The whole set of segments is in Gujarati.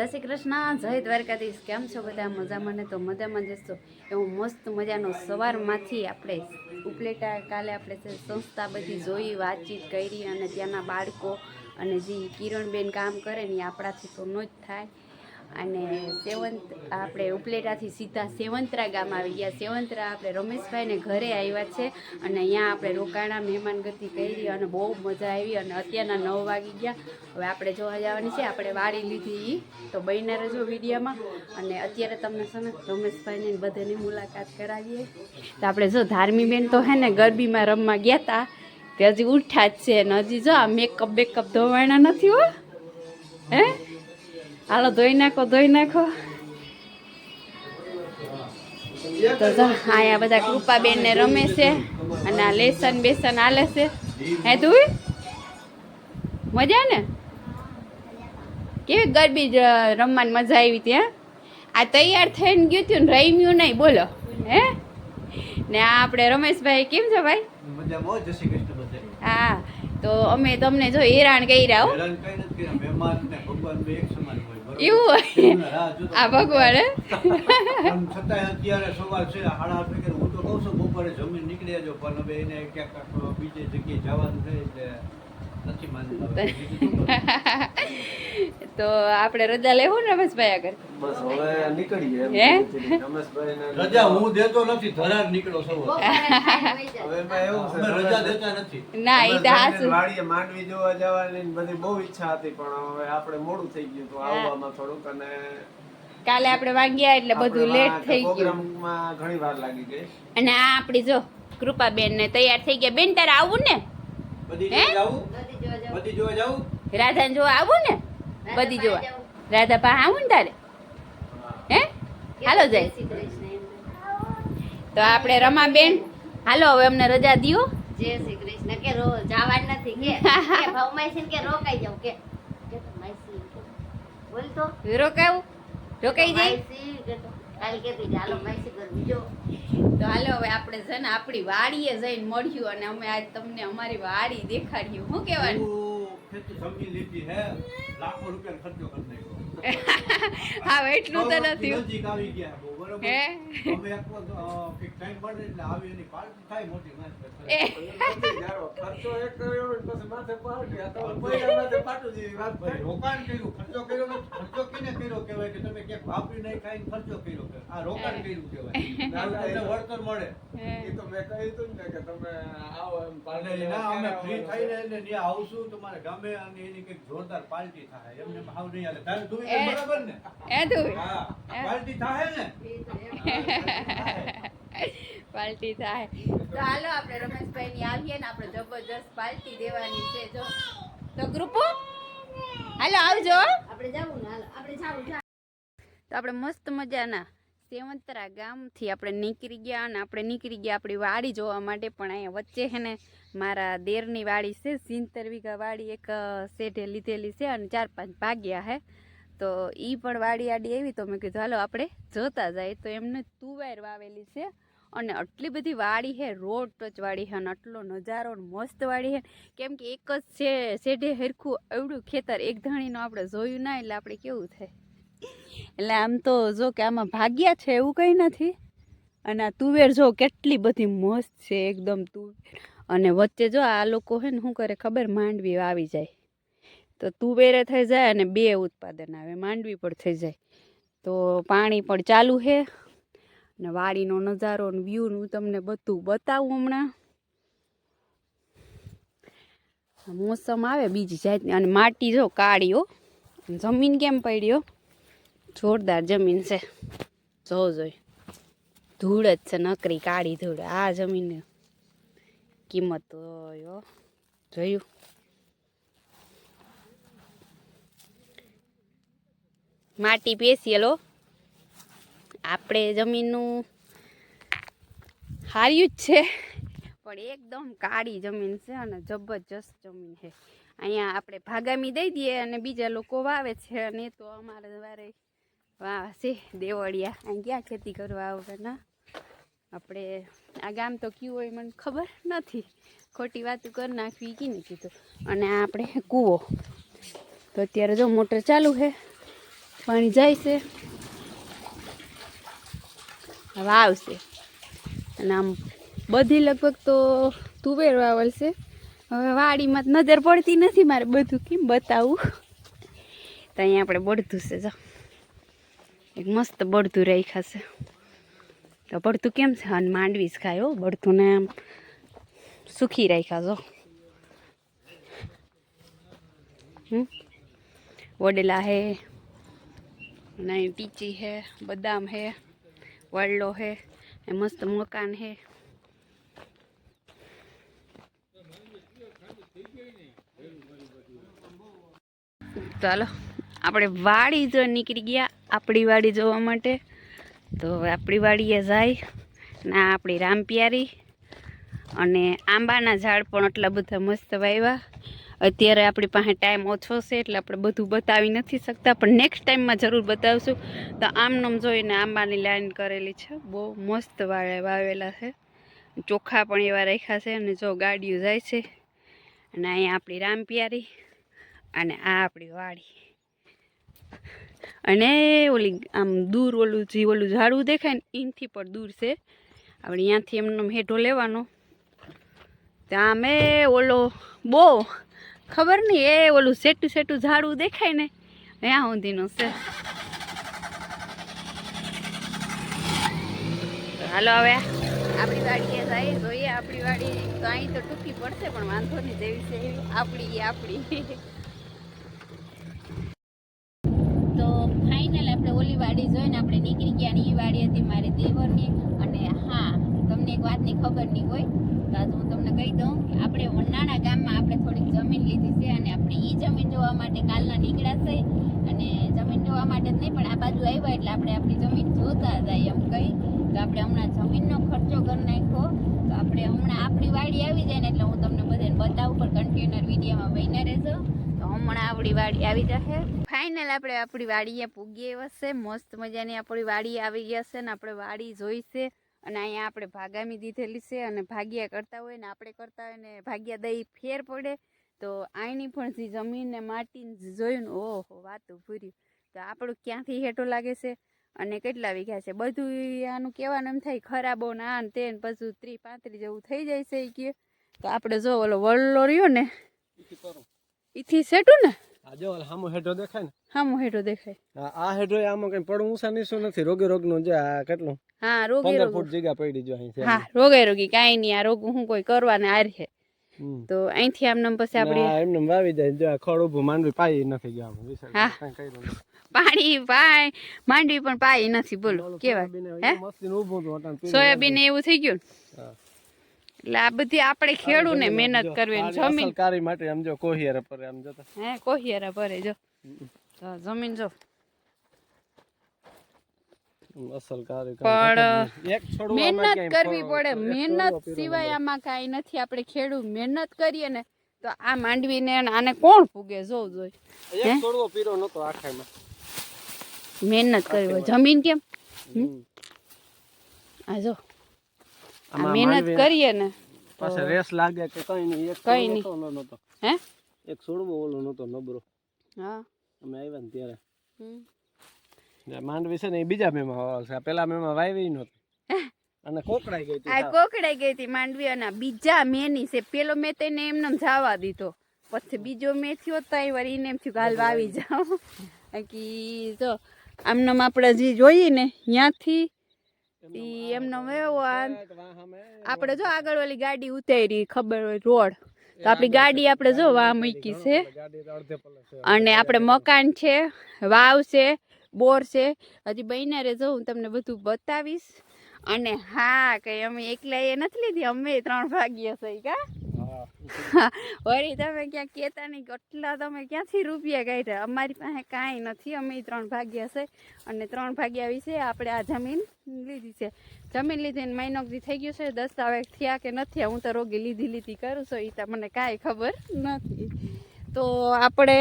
જય શ્રી કૃષ્ણ, જય દ્વારકાધીશ. કેમ છો બધા? મજામાં ને? તો મજામાં જશો એવો મસ્ત મજાનો સવારમાંથી આપણે ઉપલેટા કાલે આપણે સંસ્થા બધી જોઈ, વાતચીત કરી અને ત્યાંના બાળકો અને જે કિરણબેન કામ કરે ને એ આપણાથી તો ન જ થાય. અને સેવંત, આપણે ઉપલેટાથી સીધા સેવંતરા ગામ આવી ગયા. સેવંતરા, આપણે રમેશભાઈને ઘરે આવ્યા છે અને અહીંયા આપણે રોકાણા મહેમાનગતિ કરી અને બહુ મજા આવી અને અત્યારના નવ વાગી ગયા. હવે આપણે જોવા જવાની છે, આપણે વાળી લીધી તો બહીને રજો વિડીયામાં. અને અત્યારે તમને છે ને, રમેશભાઈને બધાની મુલાકાત કરાવીએ. તો આપણે જો ધાર્મીબેન તો હે ને, ગરબીમાં રમવા ગયા હતા તે હજી ઉઠ્યા જ છે ને, હજી જો, આ મેકઅપ બેકઅપ ધોવાણા નથી હો. હે? હાલો ધોઈ નાખો ધોઈ નાખો તો અહીંયા બધા કૃપાબેન ને રમે છે અને આ લેસન બેસન હાલે છે હે તું મજા ને કેવી ગરબી રમવાની મજા આવી ત્યાં આ તૈયાર થઈને ગયું હતું ને રમ્યું નહીં બોલો. હે? ને આ આપણે રમેશભાઈ કેમ છે ભાઈ? હા તો અમે તમને જો હેરાન કર્યા હો. એવું હોય? આ ભગવાન? છતાંય અત્યારે સવાર છે આઠ વાગે હું તો કહું છું બપોરે જમીન નીકળી જજો પણ હવે એને ક્યાંક બીજે જગ્યાએ જવાનું થાય એટલે તો આપણે રજા લેવું ને રમેશભાઈ આગળ? બસ હવે નીકળીએ એમ. હે? રમેશભાઈને રજા હું દેતો નથી ધરાર નીકળો સૌ હવે એમાં એવું છે રજા દેતા નથી. ના ઈ તો હાસુ. વાડીએ માંડવી જોવા જવાની બધી બહુ ઈચ્છા હતી પણ હવે આપણે મોડું થઈ ગયું તો આવવામાં થોડુંક અને કાલે આપણે વાગ્યા એટલે બધું લેટ થઈ ગયું. પ્રોગ્રામમાં ઘણી વાર લાગી ગઈ. અને આ આપણી જો કૃપાબેન ને તૈયાર થઈ ગયા. બેન તારે આવું ને? બધી હે? જોવા બધી જોવા જાવું રાધાને જોવા આવું ને? બધી જોવા. રાધા પા આવું ને તારે? હે. હાલો જાય. તો આપણે રમાબેન હાલો હવે અમને રજા દિયો. જય શ્રી કૃષ્ણ. કે રો જવાનું નથી કે? કે ભાવમાઈ છે કે રોકાઈ જાવ કે. બોલ તો. રોકાવું? રોકાઈ જાય? કાલ કે તો? કાલ કેતી છે, હાલો માઈસી ઘર બીજો. તો હાલો હવે આપણે છે ને આપણી વાડીએ જઈને મળ્યું અને અમે આજ તમને અમારી વાડી દેખાડ્યું. શું કહેવાનું? હું? એટલું તો નથી. નજીક આવી ગયા બહુ, બરોબર? હે? અમે એક વખત, અ, કંઈક time મળે એટલે આવી એની પાર્ટી થાય મોટી નાચ ખર્ચો એક કર્યો પછી માથે પાડી આ તો પૈડા માથે પાટું જેવી વાત ભાઈ, રોકાણ કર્યું ખર્ચો કર્યો ખર્ચો કેને કર્યો કહેવાય કે તમે ક્યાંક વાપરી નહીં ખાઈને ખર્ચો કર્યો કહેવાય. આ રોકાણ કર્યું કહેવાય. ના, ના, તમને વળતર મળે. એ તો મેં કહ્યું હતું ને કે તમે આવો એમ પાર્ટી ના અમે ફ્રી થઈને એટલે ત્યાં આવશું તમારે ગમે અને એની કંઈક જોરદાર પાર્ટી થાય. એમને ભાવ નહીં આવે તારે તું બરાબર ને? એ તું હા પાર્ટી થાય ને? પાર્ટી થાય. તો હાલો આપણે રમેશભાઈ ની આવીએ ને આપણે જબરજસ્ત પાર્ટી દેવાની છે. જો. તો ગ્રુપો હાલો આવજો. આપણે જવું ને હાલો. આપણે જવું તો આપણે મસ્ત મજાના સેવંતરા ગામથી આપણે નીકળી ગયા અને આપણે નીકળી ગયા આપણી વાડી જોવા માટે પણ અહીંયા વચ્ચે છે ને મારા દેરની વાડી છે. સિંતર વીઘા વાડી એક શેઠે લીધેલી છે અને ચાર પાંચ ભાગ્યા હે તો એ પણ વાડી આડી આવી તો મેં કીધું, હાલો, આપણે જોતા જાય. તો એમને તુવેર વાવેલી છે અને આટલી બધી વાડી છે, રોડ ટચ વાડી છે અને આટલો નજારો મસ્ત વાડી છે. કેમ કે એક જ છે, શેઢે હરખું એવડું ખેતર, એક ધણીનું આપણે જોયું ના, એટલે આપણે કેવું થાય? એટલે આમ તો જો કે આમાં ભાગ્યા છે એવું કંઈ નથી. અને આ તુવેર જો કેટલી બધી મસ્ત છે, એકદમ તુવેર. અને વચ્ચે જો આ લોકો છે ને, શું કરે ખબર, માંડવી આવી જાય. તો તુવેરે થઈ જાય અને બે ઉત્પાદન આવે, માંડવી પણ થઈ જાય. તો પાણી પણ ચાલુ છે અને વાડીનો નજારો ને વ્યૂ હું તમને બધું બતાવું હમણાં. મોસમ આવે બીજી જાતની, અને માટી જો કાળીઓ જમીન કેમ પડ્યો જોરદાર જમીન છે. જો જોઈ, ધૂળ જ છે, નકરી કાળી ધૂળ, આ જમીન કિંમત જોયું? માટી પેશિયલો આપણે જમીનનું હાર્યું જ છે. પણ એકદમ કાળી જમીન છે અને જબરજસ્ત જમીન છે. અહીંયા આપણે ભાગામી દઈ દઈએ અને બીજા લોકો વાવે છે અને તો અમારે વારે છે દેવળિયા. અહીં ક્યાં ખેતી કરવા આવે ના આપણે આ ગામ તો કયું હોય મને ખબર નથી. ખોટી વાતો કરી નાખવી કીને કીધું. અને આપણે કૂવો. તો અત્યારે જો મોટર ચાલુ છ. પાણી જાય છે. હવે આવશે. અને આમ બધી લગભગ તો તુવેર વાવલ હવે વાડીમાં નજર પડતી નથી મારે બધું. કેમ બતાવું? તો અહીંયા આપણે બળતું છે, જો. એક મસ્ત બળતું રાખ્યા છે. તો બળતું કેમ છે? અને માંડવી જ ખાય, હો. બળતું ને આમ સુખી રાખ્યા છો હમ? વડેલા હે નહીં ટીચી હે બદામ હે વડલો હે એ મસ્ત મકાન હે ચાલો, આપણે વાડી જો નીકળી ગયા, આપણી વાડી જોવા માટે. તો આપણી વાડીએ જાય, ના આપણી રામપિયારી. અને આંબાના ઝાડ પણ એટલા બધા મસ્ત વાવ્યા અત્યારે આપણી પાસે ટાઈમ ઓછો છે એટલે આપણે બધું બતાવી નથી શકતા, પણ નેક્સ્ટ ટાઈમમાં જરૂર બતાવશું. તો આમનામ જોઈને આંબાની લાઈન કરેલી છે. બહુ મસ્ત વાળે વાવેલા છે. ચોખા પણ એવા રાખ્યા છે અને જો ગાડીઓ જાય છે અને અહીંયા આપણી રામપિયારી અને આ આપણી વાડી. અને ઓલી આમ દૂર ઓલું જે ઓલું ઝાડું દેખાય ને, એનથી પણ દૂર છે. આપણે અહીંયાથી એમનો હેઠો લેવાનો. ત્યાં અમે ઓલો બહુ ખબર નહીં, એ ઓલું સેટું સેટું ઝાડું દેખાય ને, ત્યાં સુધીનું છે. હાલો હવે આપણી વાડીએ જાય, જોઈએ આપણી વાડી, તો અહીં તો ટૂંકી પડશે, પણ વાંધો નહીં, જેવી છે આપણી આપણી. તો ફાઇનલ આપણે ઓલી વાડી જોઈને આપણે નીકળી ગયા અને એ વાડી હતી મારી દેવરની, અને હા, તમને એક વાતની ખબર નહીં હોય, તો કહી દઉં કે આપણે વનાણા ગામમાં આપણે થોડીક જમીન લીધી છે અને આપણે એ જમીન જોવા માટે કાલના નીકળ્યા અને જમીન જોવા માટે જ નહીં, પણ આ બાજુ આવ્યા એટલે આપણે આપણી જમીન જોતા જાય એમ કહી. તો આપણે હમણાં જમીનનો ખર્ચો કરી નાખ્યો. તો આપણે હમણાં આપણી વાડી આવી જાય ને એટલે હું તમને બધાને બતાવું, પણ કન્ટેનર વિડીયોમાં બહીને રહેજો. તો હમણાં આપણી વાડી આવી જશે. ફાઇનલ આપણે આપણી વાડીએ પૂગી હશે મસ્ત મજાની આપણી વાડી આવી ગઈ હશે ને આપણે વાડી જોઈ છે. અને અહીંયા આપણે ભાગામી દીધેલી છે અને ભાગ્યા કરતા હોય ને આપણે કરતા હોય ને ભાગ્યા દઈ ફેર પડે તો આની પણ જે જમીનને માટીને માટી જોયું ને ઓહો વાતું પૂરી તો આપણું ક્યાંથી હેઠો લાગે છે અને કેટલા વીઘા છે? બધું આનું કહેવાનું એમ થાય ખરાબો ને આ ને તે ને પછી ત્રી પાંત્રી જેવું થઈ જાય છે એ કે. તો આપણે જો ઓલો વલ્લો રહ્યો ને ઈથી સેટું ને? આ જો હામો હેઠો દેખાય ને? હામો હેઠો દેખાય. આ- હેઠો આમાં કઈ પડું ઊંસા નીચું નથી? રોગે રોગનું જે આ કેટલું? હા રોગે રોગ. ફૂટ જગ્યા પડી જો અહીં હા રોગે રોગી કાઈ નહીં આ રોગ હું કોઈ કરવાને આર છે. તો અહીંથી આમ નમ પછી આપણે એમ નમ વાવી જાય જો ખડ ઊભું માંડવી પાઈ નથી ગયા આમાં. પાણી પાય માંડવી પણ પાઈ નથી બોલો કેવા કેવાય સોયાબીન હે? સોયાબીન એવું થઈ ગયું ને. એટલે આ બધી આપણે ખેડૂને મહેનત કરવી જમીન. કારી માટે આમ જો કોહિયારા પર આમ જો હે કોહિયારા ભરે જો. તો જમીન જો. અસલ કારી પણ એક છોડવામાં મહેનત કરવી પડે. મહેનત સિવાય આમાં કાઈ નથી. આપણે ખેડૂત મહેનત કરીએ ને તો આ માંડવી ને આને કોણ પૂગે જોવું જોઈએ એક છોડવો પીરો નતો આખામાં મહેનત કરવી હોય. જમીન કેમ. આ જો. મહેનત કરીએ ને પાછા રેસ લાગે કે કઈ નહીં એક કઈ નહીં. ઓલો નતો હે? એક છોડવો ઓલો નતો નબરો હા. અમે આવ્યા ને ત્યારે. હમ. માંડવી છે ને એ બીજા મેમાં વાવેલ આ પેલા મેમાં વાવી નહોતી. અને કોકડાઈ ગઈ હતી આ કોકડાઈ ગઈ હતી માંડવી અને બીજા મેની છે. પેલો મેં તેને એમને જવા દીધો. પછી બીજો મેં થયો તો એ વળી એને એમ થયું કે હાલ વાવી જાઉં. બાકી જો આમનામ આપણે જે જોઈએ ને ત્યાંથી ઈ એમનો એવો આ આપણે જો આગળ ઓલી ગાડી ઉતારી ખબર હોય રોડ. તો આપણી ગાડી આપણે જો વા મૂકી છે. અને આપણે મકાન છે વાવ છે બોર છે. હજી બહેનારે જો હું તમને બધું બતાવીશ. અને હા કઈ અમે એકલા એ નથી લીધી અમે ત્રણ ભાગ્ય છે કા? વળી તમે ક્યાં કહેતા નહીં કેટલા તમે ક્યાંથી રૂપિયા કાઢ્યા? અમારી પાસે કાંઈ નથી. અમે ત્રણ ભાગ્યા છે અને ત્રણ ભાગ્યા વિશે આપણે આ જમીન લીધી છે. જમીન લીધી ને મહિનો દી થઈ ગયું છે. દસ્તાવેજ થયા કે નથી હું તો રોગી લીધી લીધી કરું છું. એ તો મને કાંઈ ખબર નથી. તો આપણે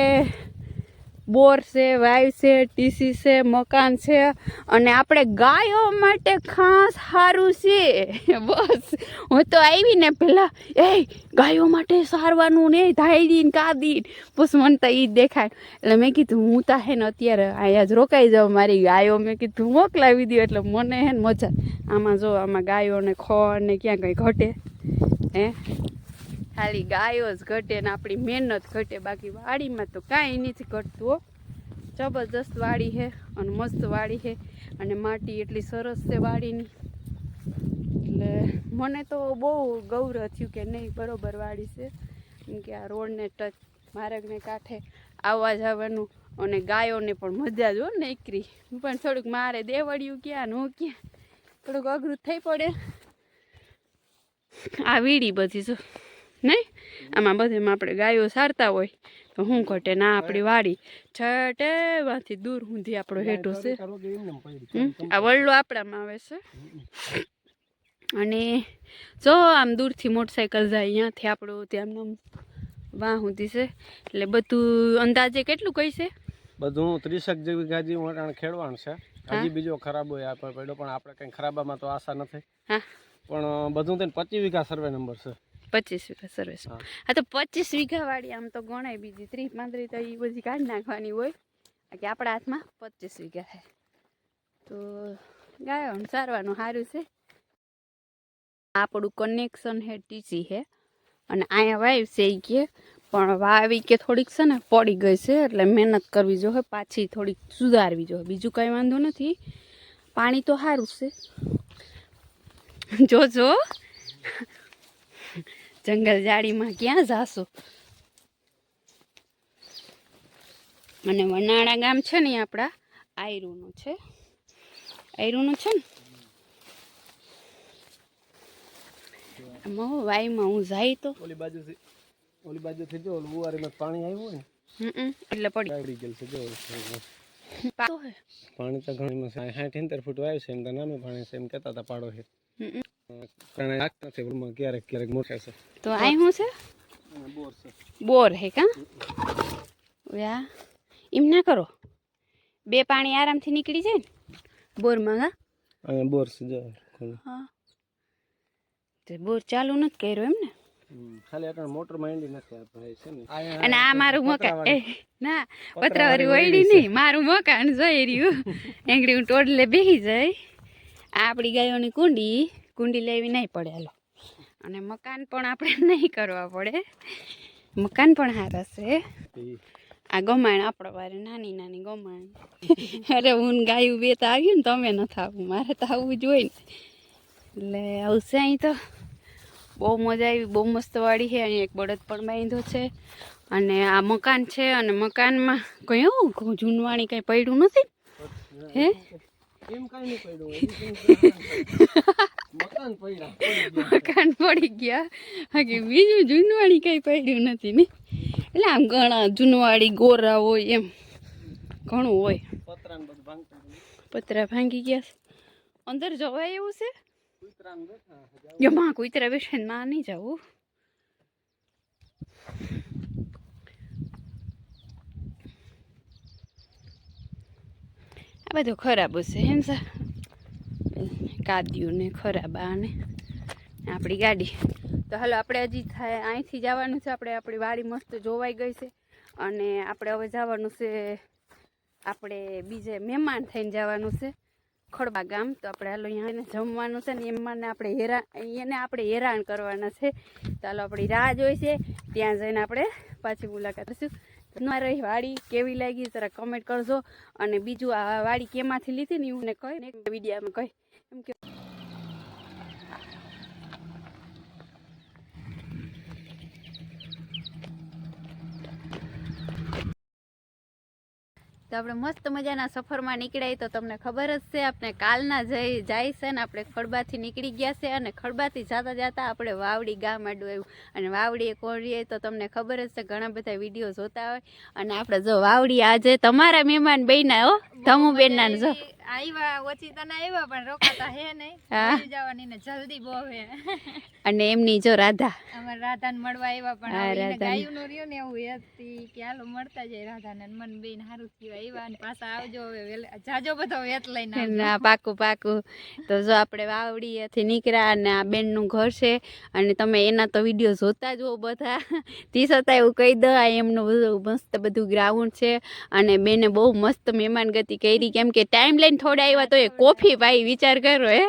બોર છે વાઈવ છે, ટીસી છે, મકાન છે અને આપણે ગાયો માટે ખાસ સારું છે. બસ. હું તો આવીને પહેલાં એ ગાયો માટે સારવાનું ને ધાયડી ને કાદી બસ મને તો એ દેખાય. એટલે મેં કીધું, હું તો હે ને અત્યારે અહીંયા જ રોકાઈ જાઉં મારી ગાયો. મેં કીધું, મોકલાવી દઉં એટલે મને હે ને મજા. આમાં જો, આમાં ગાયોને ખોળ ને ક્યાં કંઈ ઘટે. હે? ખાલી ગાયો જ ઘટે ને આપણી મહેનત ઘટે, બાકી વાડીમાં તો કાંઈ નથી ઘટતું હો. જબરદસ્ત વાડી છે અને મસ્ત વાડી છે અને માટી એટલી સરસ છે વાડીની. એટલે મને તો બહુ ગૌરવ થયું કે નહીં, બરોબર વાડી છે. કેમ કે આ રોડને ટચ માર્ગને કાંઠે આવવા જવાનું અને ગાયોને પણ મજા જ ને એકરી. પણ થોડુંક મારે દેવડિયું ક્યાં નું ક્યાં? થોડુંક અઘરું થઈ પડે. આ વીડી બધી જો. નહીં? આમાં બધેમાં આપણે ગાયો સારતા હોય તો શું ઘટે ના આપણી વાડી. છટેવાથી દૂર સુધી આપણો હેઠો છે. આ વલ્લો આપણામાં આવે છે. અને જો આમ દૂરથી મોટરસાયકલ જાય અહીંયાથી આપણું ત્યાં વાહ સુધી છે. એટલે બધું અંદાજે કેટલું કહી છે? બધું ત્રીસેક જેવી ગાજી વટાણ ખેડવાનું છે. હજી બીજો ખરાબ હોય આપણે પડ્યો પણ આપણે કંઈ ખરાબામાં તો આશા નથી. હા. પણ બધું તેને પચીસ વીઘા સર્વે નંબર છે. પચીસ વીઘા સર્વિસ હા. તો પચીસ વીઘા વાળી આમ તો ગણાય બીજી. ત્રીસ પાંત્રીસ તો એ બધી કાઢી નાખવાની હોય. કે આપણા હાથમાં પચીસ વીઘા છે. તો ગાયો સારવાનું સારું છે. આપણું કનેક્શન હે ટીચી હે અને અહીંયા વાવ છે એ કે પણ વાવી કે થોડીક છે ને પડી ગઈ છે એટલે મહેનત કરવી જોઈએ પાછી થોડીક સુધારવી જોઈએ બીજું કંઈ વાંધો નથી. પાણી તો સારું છે. જોજો. જંગલ જાડીમાં ક્યાં જાશો? અને વનાળા ગામ છે ને ઈ આપણા? આયરુનું છે. આયરુનું છે ને? આમાં હું વાયમાં હું જાય તો? ઓલી બાજુથી ઓલી બાજુથી જો ઓલું ઉવારીમાં પાણી આવ્યું હોય ને હમ એટલે પડી. આવડી ગયેલ છે જો પાતો હે. પાણી તો ઘણીમાં સાઠ ઇંતેર ફૂટ વાવ્યું છે એમ તો નાનું પાણી છે એમ કહેતા હતા પાડો છે ક્યારેક ક્યારેક મોટે છે. તો આ શું છે? બોર છે બોર હે કા? વ્યા એમ ના કરો. બે પાણી આરામથી નીકળી જાય ને? બોરમાં હા અહીંયા બોર છે જો. હા. તે બોર ચાલુ નથી કર્યો એમ ને. ખાલી અટાણે મોટર માંડી નથી ભાઈ છે ને? અને આ મારું મકાન એ ના પતરાવાળી વળી નહીં મારું મકાન જોઈ રહ્યું. એંગડી હું ટોડલે બેસી જાય. આપણી ગાયોની કુંડી કુંડી લેવી નહીં પડે હાલો. અને મકાન પણ આપણે નહીં કરવા પડે. મકાન પણ સારા છે. આ ગમાણ આપણો વારે નાની નાની ગમાણ. અરે હું ગાયું બે તો આવ્યું ને તમે નથી આવવું મારે તો આવવું જ હોય ને. એટલે આવશે અહીં તો. બહુ મજા આવી બહુ મસ્ત વાડી છે અહીં એક બળદ પણ બાંધ્યો છે. અને આ મકાન છે અને મકાનમાં કંઈ એવું જૂનવાણી કંઈ પડ્યું નથી? હે? મકાન પડી ગયા. બાકી બીજું જૂનવાણી કંઈ પડ્યું નથી ને એટલે આમ ઘણા જૂનવાડી ગોરા હોય એમ ઘણું હોય. પતરા ભાંગી ગયા છે. અંદર જવાય એવું છે. જો માં કુતરા બેસે ને માં નહીં જવું આ બધું ખરાબ હશે હેમ સા કાદ્યું ને ખરાબ આ ને આપણી ગાડી. તો હાલો, આપણે હજી થાય, અહીંથી જવાનું છે. આપણે આપણી વાડી મસ્ત જોવાઈ ગઈ છે. અને આપણે હવે જવાનું છે, આપણે બીજે મહેમાન થઈને જવાનું છે, ખડબા ગામ. તો આપણે હાલો, અહીંયા એને જમવાનું છે ને એમાં આપણે હેરાન એને આપણે હેરાન કરવાના છે. તો હાલો, આપણી રાહ જોઈ છે. ત્યાં જઈને આપણે પાછી મુલાકાત લઈશું. તમારી વાડી કેવી લાગી, જરા કમેન્ટ કરજો. અને બીજું આ વાડી કેમાંથી લીધી ને એવું ને કહી ને વિડીયામાં કહી. એમ કે તો આપણે મસ્ત મજાના સફરમાં નીકળાય તો તમને ખબર જ છે આપણે કાલના જઈ જાય છે ને આપણે ખડબાથી નીકળી ગયા છે અને ખડબાથી જતા જતા આપણે વાવડી ગામ આડું આવ્યું. અને વાવડીએ કોરીએ તો તમને ખબર જ છે ઘણા બધા વીડિયો જોતા હોય. અને આપણે જો વાવડી આજે તમારા મહેમાન બહેના હો ધમુ બેનના જો. આવ્યા તને આવ્યા પણ રોકાતા હે નહીં હા. જવાની ને જલ્દી બહુ હે અને એમની જો રાધા અમારે રાધાને મળવા આવ્યા પણ ગાયું. ગાયુંનું રહ્યું ને એવું હતી કે હાલો મળતા જાય રાધાને ને મન બેન હારું થયું આવ્યા અને પાછા આવજો હવે જાજો બધો વેત લઈને. ના પાકું પાકું તો જો આપણે વાવડીએથી નીકળ્યા અને આ બેનનું ઘર છે અને તમે એના તો વીડિયો જોતા જ હો બધા તે છતાં એવું કહી દો એમનું બધું મસ્ત બધું ગ્રાઉન્ડ છે અને બેને બહુ મસ્ત મહેમાન ગતિ કરી કેમ કે ટાઈમ લઈને થોડા આવ્યા તો એ કોફી ભાઈ વિચાર કરો હે.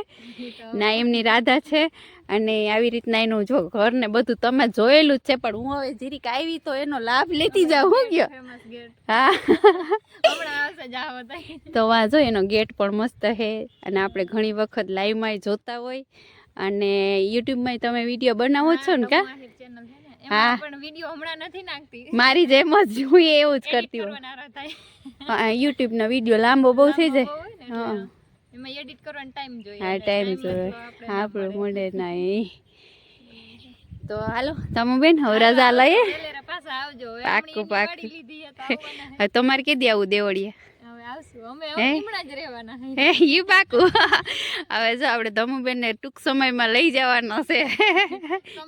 ના એમની રાધા છે અને આવી રીતના એનું જો ઘર ને બધું તમે જોયેલું જ છે પણ હું હવે જીરીક આવી તો એનો લાભ લેતી જાઉં હું ગયો. હા. તો વાંધો એનો ગેટ પણ મસ્ત છે અને આપણે ઘણી વખત લાઈવમાં જોતા હોય. અને યુટ્યુબમાં તમે વીડિયો બનાવો છો ને કા? ને, હા. પણ વીડિયો હમણાં નથી નાખતી. મારી જેમ જ હું એવું જ કરતી હોઉં યુટ્યુબ થાય. હા, યુટ્યુબનો વીડિયો લાંબો બહુ થઈ જાય. હા. એમાં એડિટ કરવાનો ટાઈમ જોઈએ હા ટાઈમ જોઈએ. આપણે ના મળે. નહીં. તો હાલો તમે બેન હવે રજા લઈએ આવવાના હવે તમારે કીધી આવું અમે હે? જ ઈ પાકું. હવે જો આપણે ધમુબેનને ટૂંક સમયમાં લઈ જવાનો છે.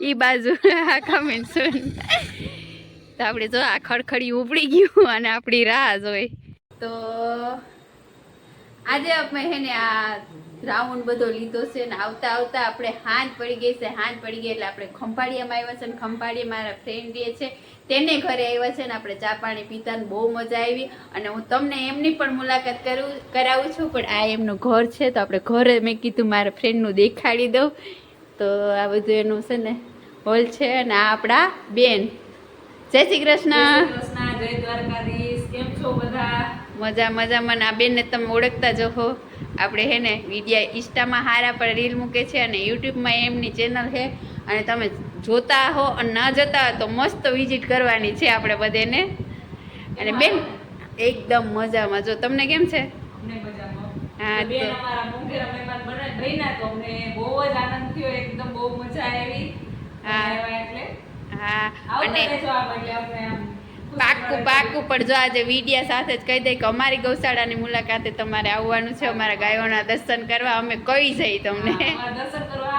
ઈ બાજુ આ સુન તો આપણે જો આ ખડખડી ઉપડી ગયું અને આપણી રાહ જોઈ. તો આજે આપણે હે ને આ રાઉન્ડ બધો લીધો છે ને આવતા આવતા આપણે હાંજ પડી ગઈ છે. હાંજ પડી ગઈ એટલે આપણે ખંભાળિયામાં આવ્યા છે ને ખંભાળીએ મારા ફ્રેન્ડ રહે છે. તેને ઘરે આવ્યા છે ને આપણે ચા પાણી પીતા બહુ મજા આવી અને હું તમને એમની પણ મુલાકાત કરું કરાવું છું પણ આ એમનું ઘર છે તો આપણે ઘરે મેં કીધું મારા ફ્રેન્ડનું દેખાડી દઉં. તો આ બધું એનું છે ને હોલ છે અને આ આપણા બેન. જય શ્રી કૃષ્ણ. કૃષ્ણ જય દ્વારકાધીશ કેમ છો બધા? મજા મજામાં આ બેનને તમે ઓળખતા જો હો. આપણે હે ને વિડીયા ઇન્સ્ટામાં હારા પર રીલ મૂકે છે અને યુટ્યુબમાં એમની ચેનલ છે. અને તમે જોતા હો અને ના જતા હો તો મસ્ત વિઝિટ કરવાની છે આપણે બધેને. અને બેન એકદમ મજામાં. જો તમને કેમ છે? હા અને પાક્કું પાક્કું પણ જો આજે વિડિયા સાથે જ કહી દઈ કે અમારી ગૌશાળાની મુલાકાતે તમારે આવવાનું છે અમારા ગાયોના દર્શન કરવા. અમે કહી જઈ તમને? હા, દર્શન કરવા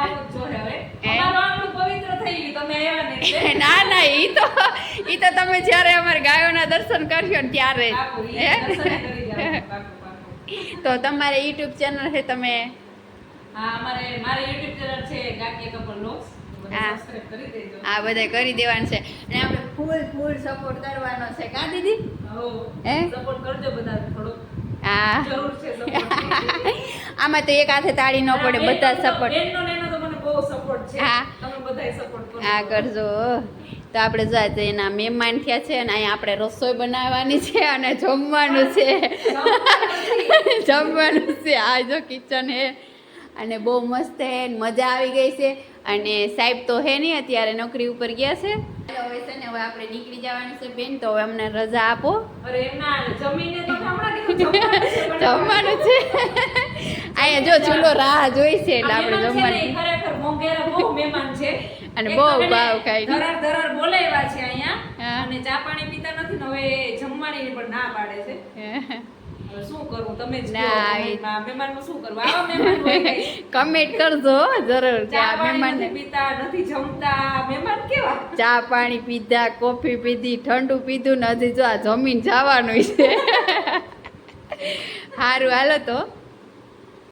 ને. ના એ તો એ તો તમે જ્યારે અમારે ગાયોના દર્શન કરશો ને ત્યારે. તો તમારે યુટ્યુબ ચેનલ છે તમે? હા આ બધા કરી દેવાનું છે. અને આપણે ફૂલ ફૂલ સપોર્ટ કરવાનો છે. કા દીદી? હે? સપોર્ટ કરજો બધા થોડો હા. જરૂર છે support. આમાં તો એક હાથે તાળી ન પડે બધા તો- સપોર્ટ છે. હા. તમે બધાય support કરો. આ કરજો તો આપણે જાય એના મહેમાન થયા છે અને અહીંયા આપણે રસોઈ બનાવવાની છે અને જમવાનું છે. જમવાનું છે. આ જો કિચન હે. અને બહુ મસ્ત હે મજા આવી ગઈ છે. અને સાહેબ તો હે નહીં અત્યારે નોકરી ઉપર ગયા છે. હવે છે ને હવે આપણે નીકળી જવાનું છે બેન તો હવે અમને રજા આપો. જમવાનું છે અહીંયા જો ચૂલો રાહ જોઈ છે એટલે આપણે જમવાનું ઈ ખરેખર મોંઘેરા બહુ મહેમાન છે અને બહુ ભાવ ખાય. ધરાર ધરાર બોલાવ્યા છે અહીંયા. અને ચા પાણી પીતા નથી ને હવે જમવાની પણ ના પાડે છે. શું કરવું તમે જ ના, કહો એ- મહેમાનમાં. મહેમાનનું શું કરવું? આવા મહેમાન કમેન્ટ કરજો જરૂર ચા મહેમાન પીતા નથી જમતા. મહેમાન કેવા? ચા પાણી પીધા કોફી પીધી ઠંડુ પીધું નથી જો આ જમીન જવાનું છે. સારું હાલો તો.